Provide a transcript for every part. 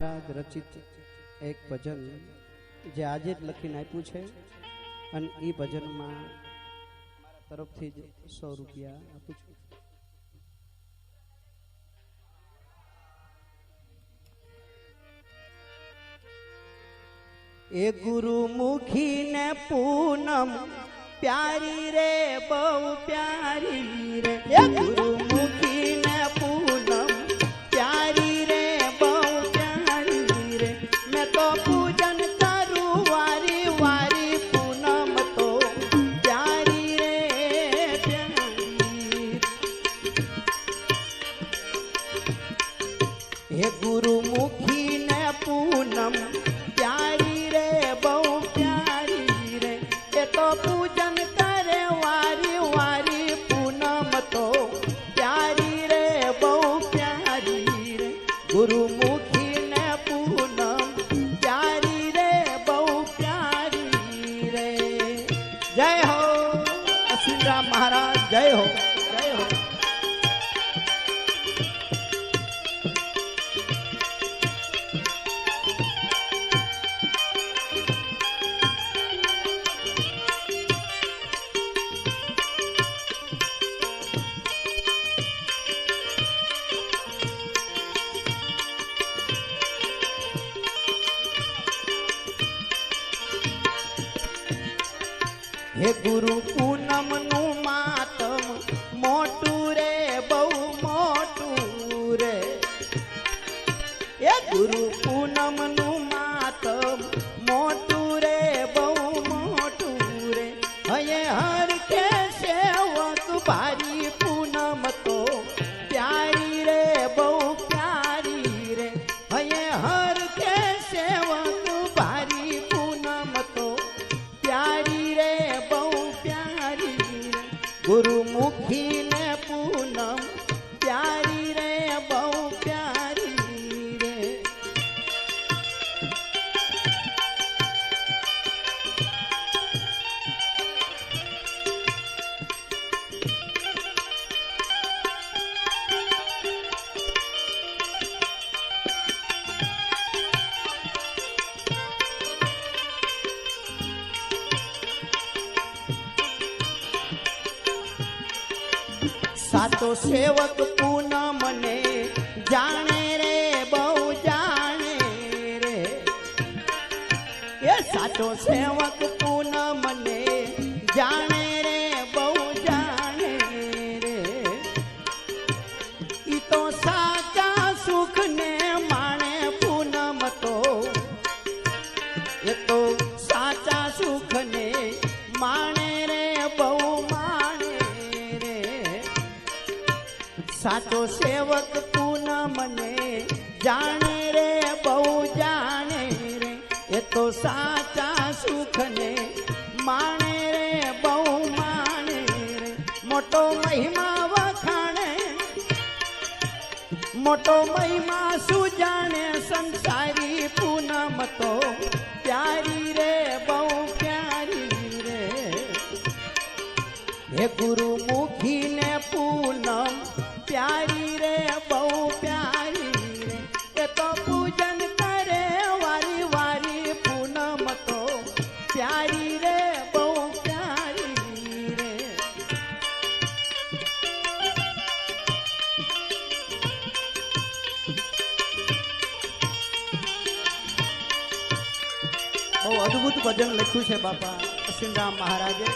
રચિત એક ભજન જે આજે જ લખીને આપ્યું છે. અને એ ભજનમાં મારા તરફથી જ સો રૂપિયા આપું છું. એ ગુરુમુખી ને પૂનમ પ્યારી રે, બહુ પ્યારી રે. એ પૂજન કરું વારી વારી પૂનમ તો પ્યારી રે પ્યારી. હે ગુરુમુખી ને પૂનમ પ્યારી રે બહુ जय हो तहसीलदार महाराज जय हो। હે ગુરુ પૂનમનું માતમ રે ગુરુમુખી ને પૂનમ પ્યારી સાચો સેવક પૂનમ ને જાણે રે, બહુ જાણે રે. એ સાચો સેવક પૂનમ ને જાણે સાચો સેવક તું ન મને જાણે રે, બહુ જાણે રે. એ તો સાચા સુખ ને માણે રે, બહુ માણે રે. મોટો મહિમા વખાણે, મોટો મહિમા શું જાણે સંસારી પૂનમ તો બહુ અદ્ભુત ભજન લખ્યું છે બાપા અશ્વિનરામ મહારાજે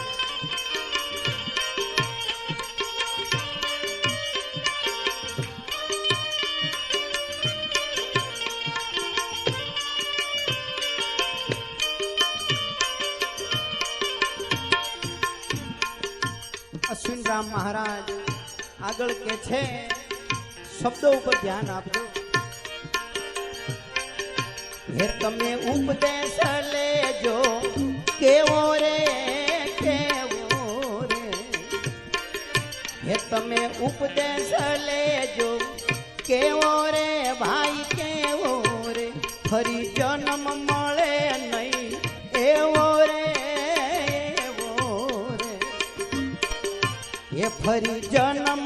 અશ્વિનરામ મહારાજ આગળ કે છે શબ્દો ઉપર ધ્યાન આપજો હે તમે ઉપદેશ લેજો કેવો રે કેવો રે હે તમે ઉપદેશ લેજો કેવો રે ભાઈ કેવો રે ફરી જન્મ મળે નહીં એવો રે એવો રે એ ફરી જન્મ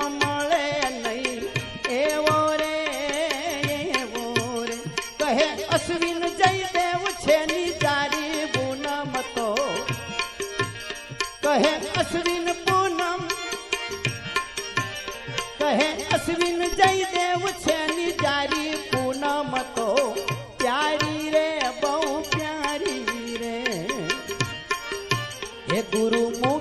મળે જઈ દેવ અશ્વિન છે ની તારી પૂનમ તો. કહે અશ્વિન પૂનમ, કહે અશ્વિન જયદેવ છે ની તારી પૂનમ તો. પ્યારી રે, બહુ પ્યારી રે. હે ગુરુ મુ